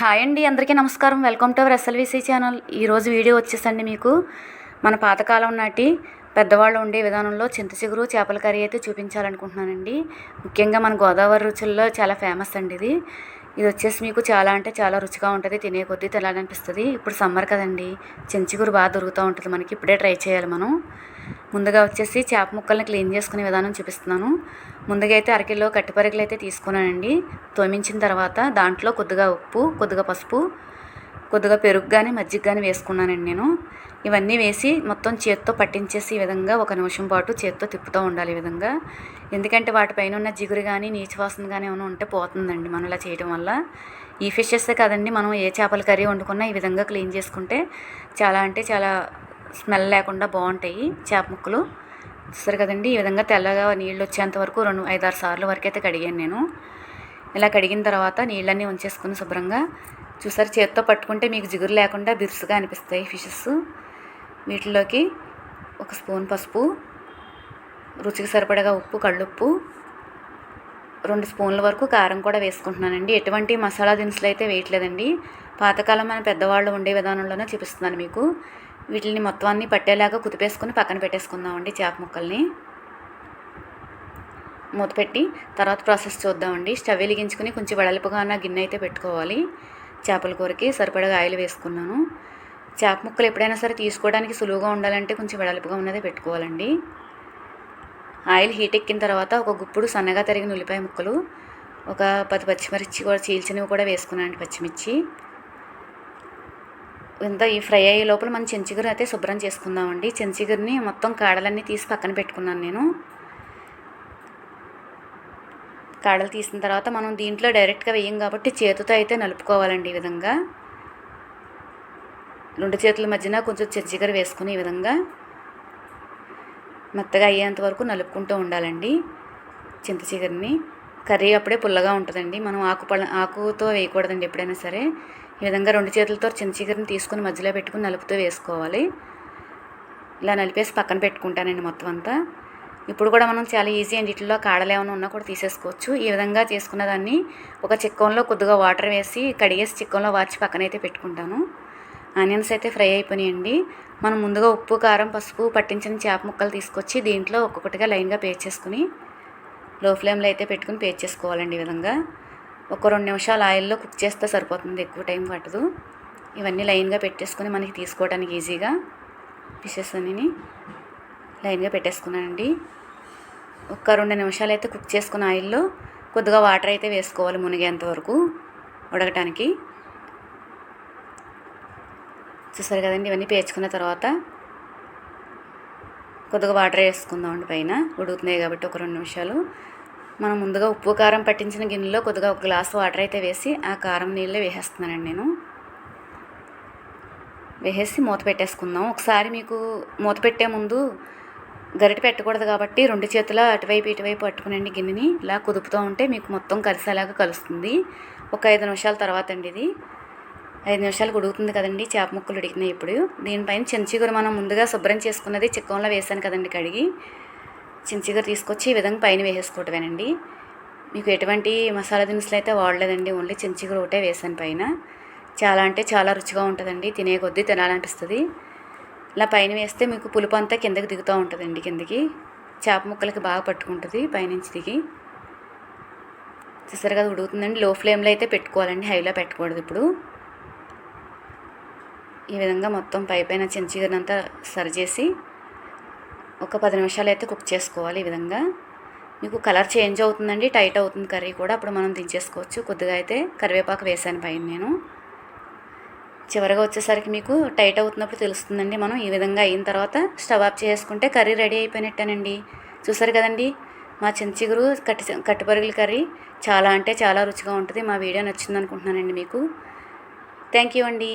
Hi అండి అందరికీ నమస్కారం. Welcome to our SLVC channel. ఈరోజు వీడియో వచ్చేసండి మీకు. మన పాతకాలం నాటి పెద్దవాళ్ళు ఉండే విధానంలో చింత చిగురు చేపల కర్రీ అయితే చూపించాలనుకుంటున్నానండి. ముఖ్యంగా మన గోదావరి రుచుల్లో చాలా ఫేమస్ అండి ఇది. ఇది వచ్చేసి మీకు చాలా అంటే చాలా రుచిగా ఉంటుంది తినే కొద్దీ తినాలనిపిస్తుంది. ఇప్పుడు సమ్మర్ కదండి. చింత చిగురు బాగా దొరుకుతూ ఉంటుంది మనకి. ఇప్పుడే ట్రై చేయాలి మనం. ముందుగా వచ్చేసి చేప ముక్కల్ని క్లీన్ చేసుకునే విధానం చూపిస్తున్నాను. ముందుగా అయితే అరకిలో కట్టిపరుగులు అయితే తీసుకున్నానండి. తోమించిన తర్వాత దాంట్లో కొద్దిగా ఉప్పు కొద్దిగా పసుపు కొద్దిగా పెరుగు కానీ మజ్జిగ కానీ వేసుకున్నానండి నేను. ఇవన్నీ వేసి మొత్తం చేత్తో పట్టించేసి ఈ విధంగా ఒక నిమిషం పాటు చేత్తో తిప్పుతూ ఉండాలి ఈ విధంగా. ఎందుకంటే వాటిపైన ఉన్న జిగురు కానీ నీచు వాసన కానీ ఏమైనా ఉంటే పోతుందండి మనం ఇలా చేయడం వల్ల. ఈ ఫిషెస్ కదండి మనం ఏ చేపల కర్రీ వండుకున్నా ఈ విధంగా క్లీన్ చేసుకుంటే చాలా అంటే చాలా స్మెల్ లేకుండా బాగుంటాయి చేప ముక్కలు. చూస్తారు కదండి ఈ విధంగా తెల్లగా నీళ్ళు వచ్చేంత వరకు రెండు ఐదారు సార్లు వరకు అయితే కడిగాను నేను. ఇలా కడిగిన తర్వాత నీళ్ళన్నీ ఉంచేసుకుని శుభ్రంగా చూసారు చేత్తో పట్టుకుంటే మీకు జిగురు లేకుండా బిరుసుగా అనిపిస్తాయి ఫిషెస్. వీటిలోకి ఒక స్పూన్ పసుపు రుచికి సరిపడగా ఉప్పు కళ్ళుప్పు రెండు స్పూన్ల వరకు కారం కూడా వేసుకుంటున్నానండి. ఎటువంటి మసాలా దినుసులు అయితే వేయట్లేదండి. పాతకాలం మన పెద్దవాళ్ళు ఉండే విధానంలోనే చూపిస్తున్నాను మీకు. వీటిని మొత్తం అన్ని పట్టేలాగా కుదిపేసుకుని పక్కన పెట్టేసుకుందామండి చేప ముక్కల్ని. మూత పెట్టి తర్వాత ప్రాసెస్ చూద్దామండి. స్టవ్ వెలిగించుకుని కొంచెం వెడల్పుగా ఉన్న గిన్నె అయితే పెట్టుకోవాలి. చేపల కూరకి సరిపడగా ఆయిల్ వేసుకున్నాను. చేప ముక్కలు ఎప్పుడైనా సరే తీసుకోవడానికి సులువుగా ఉండాలంటే కొంచెం వెడల్పుగా ఉన్నదే పెట్టుకోవాలండి. ఆయిల్ హీట్ ఎక్కిన తర్వాత ఒక గుప్పుడు సన్నగా తరిగిన ఉల్లిపాయ ముక్కలు ఒక పది పచ్చిమిర్చి కూడా చీల్చినవి కూడా వేసుకున్నాను పచ్చిమిర్చి. ఇంత ఈ ఫ్రై అయ్యే లోపల మనం చెంచిగురు అయితే శుభ్రం చేసుకుందామండి. చెంచిగర్ని మొత్తం కాడలన్నీ తీసి పక్కన పెట్టుకున్నాను నేను. కాడలు తీసిన తర్వాత మనం దీంట్లో డైరెక్ట్గా వేయం కాబట్టి చేతితో అయితే నలుపుకోవాలండి ఈ విధంగా. రెండు చేతుల మధ్యన కొంచెం చెంచిగర వేసుకుని ఈ విధంగా మెత్తగా అయ్యేంత వరకు నలుపుకుంటూ ఉండాలండి చింత చిగురిని కర్రీ అప్పుడే పుల్లగా ఉంటుందండి. మనం ఆకు పళ్ళ ఆకుతో వేయకూడదండి ఎప్పుడైనా సరే. ఈ విధంగా రెండు చేతులతో చిన్న చీకరిని తీసుకుని మధ్యలో పెట్టుకుని నలుపుతూ వేసుకోవాలి. ఇలా నలిపేసి పక్కన పెట్టుకుంటానండి మొత్తం అంతా. ఇప్పుడు కూడా మనం చాలా ఈజీ అండి. వీటిలో కాడలు ఏమైనా ఉన్నా కూడా తీసేసుకోవచ్చు. ఈ విధంగా చేసుకున్న దాన్ని ఒక చిక్కంలో కొద్దిగా వాటర్ వేసి కడిగేసి చిక్కంలో వార్చి పక్కనైతే పెట్టుకుంటాను. ఆనియన్స్ అయితే ఫ్రై అయిపోయినాయండి. మనం ముందుగా ఉప్పు కారం పసుపు పట్టించిన చేప ముక్కలు తీసుకొచ్చి దీంట్లో ఒక్కొక్కటిగా లైన్గా పేర్చేసుకుని లో ఫ్లేమ్లో అయితే పెట్టుకుని పేర్చేసుకోవాలండి ఈ విధంగా. ఒక రెండు నిమిషాలు ఆయిల్లో కుక్ చేస్తే సరిపోతుంది ఎక్కువ టైం పట్టదు. ఇవన్నీ లైన్గా పెట్టేసుకుని మనకి తీసుకోవడానికి ఈజీగా ఫిషెస్ అన్నీ లైన్గా పెట్టేసుకున్నానండి. ఒక రెండు నిమిషాలు అయితే కుక్ చేసుకున్న ఆయిల్లో కొద్దిగా వాటర్ అయితే వేసుకోవాలి మునిగేంత వరకు ఉడకటానికి. చూసారు కదండి ఇవన్నీ పేర్చుకున్న తర్వాత కొద్దిగా వాటర్ వేసుకుందామండి పైన. ఉడుకుతున్నాయి కాబట్టి ఒక రెండు నిమిషాలు. మనం ముందుగా ఉప్పు కారం పట్టించిన గిన్నెలో కొద్దిగా ఒక గ్లాస్ వాటర్ అయితే వేసి ఆ కారం నీళ్ళే వేసేస్తున్నానండి నేను. వేసేసి మూత పెట్టేసుకుందాం. ఒకసారి మీకు మూత పెట్టే ముందు గరిట పెట్టకూడదు కాబట్టి రెండు చేతుల అటువైపు ఇటువైపు పట్టుకునండి గిన్నెని. ఇలా కుదుపుతూ ఉంటే మీకు మొత్తం కలిసేలాగా కలుస్తుంది. ఒక ఐదు నిమిషాల తర్వాత అండి ఇది. ఐదు నిమిషాలు ఉడుకుతుంది కదండి చేప ముక్కలు ఉడికినాయి ఇప్పుడు. దీనిపైన చించిగురు మనం ముందుగా శుభ్రం చేసుకున్నది చిక్కంలో వేసాను కదండి కడిగి. చించిగురు తీసుకొచ్చి ఈ విధంగా పైన వేసేసుకోవటమేనండి. మీకు ఎటువంటి మసాలా దినుసులు అయితే వాడలేదండి. ఓన్లీ చించిగురు ఒకటే వేసాను పైన. చాలా అంటే చాలా రుచిగా ఉంటుందండి. తినే కొద్దీ తినాలనిపిస్తుంది. ఇలా పైన వేస్తే మీకు పులుపు అంతా కిందకి దిగుతూ ఉంటుందండి కిందకి. చేప ముక్కలకి బాగా పట్టుకుంటుంది పైనుంచి దిగి. చూసారు కదా ఉడుకుతుందండి. లో ఫ్లేమ్లో అయితే పెట్టుకోవాలండి. హైలో పెట్టకూడదు ఇప్పుడు. ఈ విధంగా మొత్తం పై పైన చెంచిగనంతా సరిచేసి ఒక పది నిమిషాలు అయితే కుక్ చేసుకోవాలి ఈ విధంగా. మీకు కలర్ చేంజ్ అవుతుందండి టైట్ అవుతుంది కర్రీ కూడా అప్పుడు మనం దించేసుకోవచ్చు. కొద్దిగా అయితే కరివేపాకు వేసాను పైన నేను. చివరిగా వచ్చేసరికి మీకు టైట్ అవుతున్నప్పుడు తెలుస్తుందండి మనం ఈ విధంగా అయిన తర్వాత స్టవ్ ఆఫ్ చేసుకుంటే కర్రీ రెడీ అయిపోయినట్టేనండి. చూసారు కదండి మా చించిగురు కట్టి కట్టిపరుగుల కర్రీ చాలా అంటే చాలా రుచిగా ఉంటుంది. మా వీడియో నచ్చింది అనుకుంటున్నానండి మీకు. థ్యాంక్ యూ అండి.